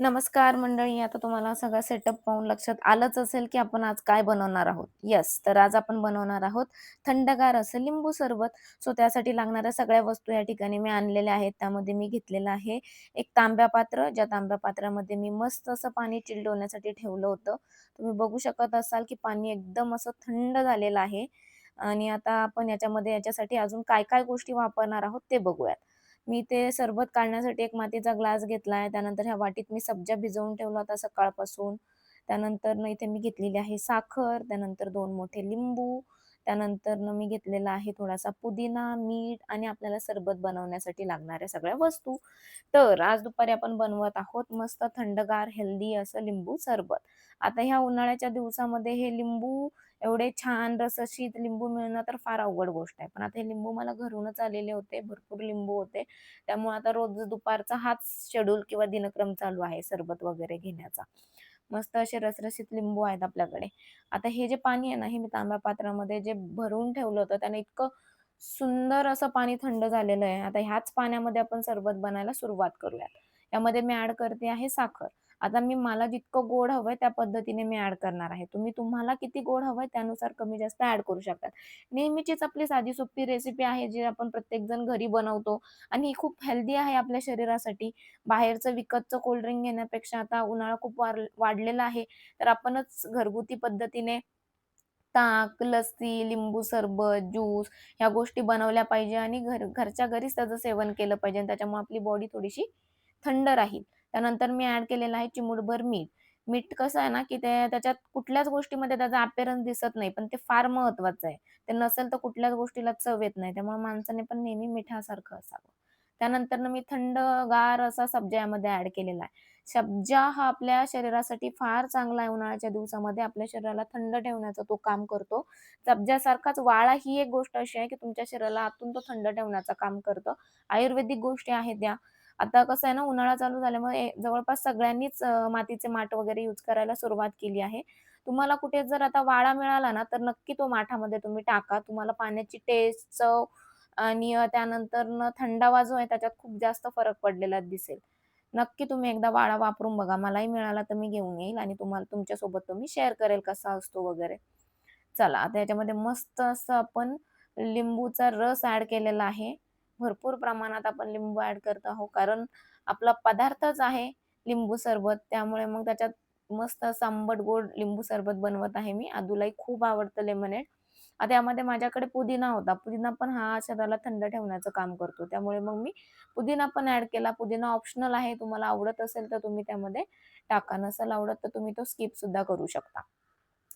नमस्कार मंडळी. आता तुम्हाला सगळा सेटअप पाहून लक्षात आलंच असेल, की आपण आज काय बनवणार आहोत. येस, तर आज आपण बनवणार आहोत थंडगार असं लिंबू सरबत. सो त्यासाठी लागणाऱ्या सगळ्या वस्तू या ठिकाणी मी आणलेल्या आहेत. त्यामध्ये मी घेतलेलं आहे एक तांब्या पात्र, ज्या तांब्या पात्रामध्ये मी मस्त असं पाणी चिल्डवण्यासाठी ठेवलं होतं. तुम्ही बघू शकत असाल, की पाणी एकदम असं थंड झालेलं आहे आणि आता आपण याच्यामध्ये याच्यासाठी अजून काय-काय गोष्टी वापरणार आहोत ते बघूयात. मी ते सरबत काढण्यासाठी एक मातीचा ग्लास घेतलाय. त्यानंतर ह्या वाटीत मी सब्जा भिजवून ठेवला होता सकाळपासून. त्यानंतर इथे मी घेतलेली आहे साखर, त्यानंतर दोन मोठे लिंबू, त्यानंतर मी घेतलेला आहे थोडासा पुदिना, मीठ आणि आपल्याला सरबत बनवण्यासाठी लागणाऱ्या सगळ्या वस्तू. तर आज दुपारी आपण बनवत आहोत मस्त थंडगार हेल्दी असं लिंबू सरबत. आता ह्या उन्हाळ्याच्या दिवसामध्ये हे लिंबू एवढे छान रसशीत लिंबू मिळणं तर फार अवघड गोष्ट आहे. पण आता हे लिंबू मला घरूनच आलेले होते. भरपूर लिंबू होते. त्यामुळे आता रोज दुपारचा हाच शेड्यूल किंवा दिनक्रम चालू आहे सरबत वगैरे घेण्याचा. मस्त असे रसरशीत लिंबू आहेत आपल्याकडे. आता हे जे पाणी आहे ना, हे मी तांब्या पात्रामध्ये जे भरून ठेवलं होतं, त्याने इतकं सुंदर असं पाणी थंड झालेलं आहे. आता ह्याच पाण्यामध्ये आपण सरबत बनायला सुरुवात करूयात. यामध्ये मी ऍड करते आहे साखर. आता मी मला जितकं गोड हवंय त्या पद्धतीने मी ॲड करणार आहे. तुम्ही तुम्हाला किती गोड हवंय त्यानुसार कमी जास्त ॲड करू शकतात नेहमीचीच आपली साधी-सोपी रेसिपी आहे, जी आपण प्रत्येकजण घरी बनवतो आणि ही खूप हेल्दी आहे आपल्या शरीरासाठी. बाहेरचं विकतचं कोल्ड ड्रिंक घेण्यापेक्षा आता उन्हाळा खूप वार वाढलेला आहे, तर आपणच घरगुती पद्धतीने ताक, लस्सी, लिंबू सरबत, ज्यूस ह्या गोष्टी बनवल्या पाहिजे आणि घर घरच्या घरीच त्याचं सेवन केलं पाहिजे आणि त्याच्यामुळे आपली बॉडी थोडीशी थंड राहील. त्यानंतर मी ऍड केलेलं आहे चिमूटभर मीठ. मीठ कसं आहे ना, की ते त्याच्यात कुठल्याच गोष्टीमध्ये त्याचा अपेरन्स दिसत नाही, पण ते फार महत्वाचं आहे. ते नसेल तर कुठल्याच गोष्टीला चव येत नाही. त्यामुळे माणसाने पण नेहमी मिठासारखं असावं. त्यानंतर मी थंडगार असा सब्जा यामध्ये केलेला आहे. सब्जा हा आपल्या शरीरासाठी फार चांगला आहे. उन्हाळ्याच्या दिवसामध्ये आपल्या शरीराला थंड ठेवण्याचं तो काम करतो. सब्जासारखाच वाळा ही एक गोष्ट अशी आहे, की तुमच्या शरीराला आतून तो थंड ठेवण्याचं काम करतो आयुर्वेदिक गोष्टी आहेत त्या. आता कसं आहे ना, उन्हाळा चालू झाल्यामुळे जवळपास सगळ्यांनीच मातीचे माठ वगैरे यूज करायला सुरुवात केली आहे. तुम्हाला कुठे जर आता वाळा मिळाला ना, तर नक्की तो माठामध्ये तुम्ही टाका. तुम्हाला पाण्याची टेस्ट, चव आणि त्यानंतर थंडावा जो आहे त्याच्यात खूप जास्त फरक पडलेला दिसेल. नक्की तुम्ही एकदा वाळा वापरून बघा. मलाही मिळाला तर मी घेऊन येईल आणि तुम्हाला तुमच्यासोबत तुम्ही शेअर करेल कसा असतो वगैरे. चला आता याच्यामध्ये मस्त असं आपण लिंबूचा रस ॲड केलेला आहे. भरपूर प्रमाणात आपण लिंबू ॲड करत आहोत कारण आपला पदार्थच आहे लिंबू सरबत. त्यामुळे मग त्याच्यात मस्त सांबट गोड लिंबू सरबत बनवत आहे मी. आदूलाही खूप आवडतं लेमनेड. आता यामध्ये माझ्याकडे पुदिना होता. पुदिना पण हा शरीराला थंड ठेवण्याचं काम करतो. त्यामुळे मग मी पुदिना पण ॲड केला. पुदिना ऑप्शनल आहे. तुम्हाला आवडत असेल तर तुम्ही त्यामध्ये टाका. नसेल आवडत तर तुम्ही तो स्किप सुद्धा करू शकता.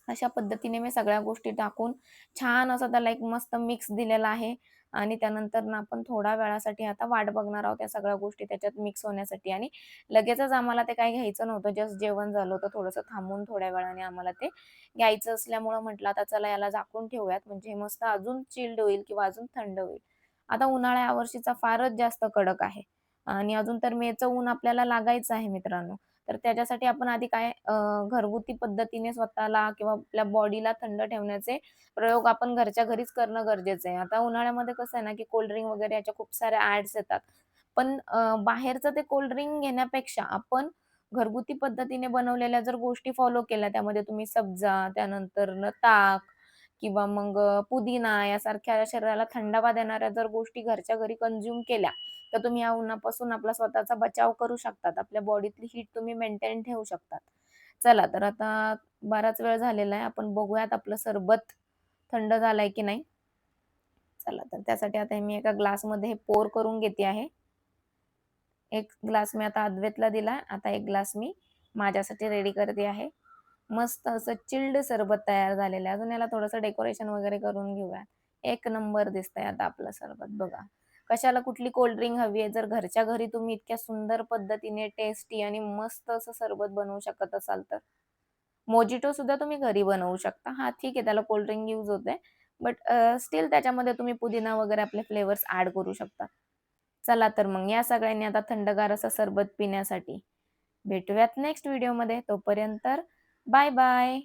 अशा पद्धतीने मी सगळ्या गोष्टी टाकून छान असं त्याला एक मस्त मिक्स दिलेला आहे आणि त्यानंतर ना आपण थोड्या वेळासाठी आता वाट बघणार आहोत या सगळ्या गोष्टी त्याच्यात मिक्स होण्यासाठी आणि लगेचच आम्हाला ते काही घ्यायचं नव्हतं. जस्ट जेवण झालं होतं. थोडंसं थांबून थोड्या वेळाने आम्हाला ते घ्यायचं असल्यामुळं म्हटलं आता चला याला झाकून ठेवूयात म्हणजे हे मस्त अजून चिल्ड होईल किंवा अजून थंड होईल. आता उन्हाळा यावर्षीचा फारच जास्त कडक आहे आणि अजून तर मेचं ऊन आपल्याला लागायचं आहे मित्रांनो. तर त्याच्यासाठी आपण आधी काय घरगुती पद्धतीने स्वतःला किंवा आपल्या बॉडीला थंड ठेवण्याचे प्रयोग आपण घरच्या घरीच करणं गरजेचं आहे. आता उन्हाळ्यामध्ये कसं आहे ना, की कोल्ड ड्रिंक वगैरे याच्या खूप साऱ्या ऍड्स येतात. पण बाहेरचं ते कोल्ड ड्रिंक घेण्यापेक्षा आपण घरगुती पद्धतीने बनवलेल्या जर गोष्टी फॉलो केल्या, त्यामध्ये तुम्ही सब्जा, त्यानंतर ताक किंवा मग पुदिना यासारख्या शरीराला थंडावा देणाऱ्या जर गोष्टी घरच्या घरी कंझ्युम केल्या, तर तुम्ही या उन्हापासून आपला स्वतःचा बचाव करू शकतात. आपल्या बॉडीतली हीट तुम्ही मेंटेन ठेवू शकतात. चला तर आता बराच वेळ झालेला आहे. आपण बघूयात आपलं सरबत थंड झालंय की नाही. चला तर त्यासाठी आता मी एका ग्लासमध्ये हे पोर करून घेते आहे. एक ग्लास मी आता अद्वैतला दिला. आता एक ग्लास मी माझ्यासाठी रेडी करते आहे. मस्त असं चिल्ड सरबत तयार झालेलं आहे. अजून याला थोडंसं डेकोरेशन वगैरे करून घेऊया. एक नंबर दिसतंय आता आपलं सरबत बघा. कशाला कुठली कोल्ड ड्रिंक हवी आहे. जर घरच्या घरी तुम्ही इतक्या सुंदर पद्धतीने टेस्टी आणि मस्त असं सरबत बनवू शकत असाल तर. मोजिटो सुद्धा तुम्ही घरी बनवू शकता. हा ठीक आहे त्याला कोल्ड ड्रिंक यूज होते. बट स्टील त्याच्यामध्ये तुम्ही पुदिना वगैरे आपले फ्लेवर्स ऍड करू शकता. चला तर मग या सगळ्यांनी आता थंडगार असं सरबत पिण्यासाठी. भेटूयात नेक्स्ट व्हिडिओमध्ये. तोपर्यंत बाय बाय.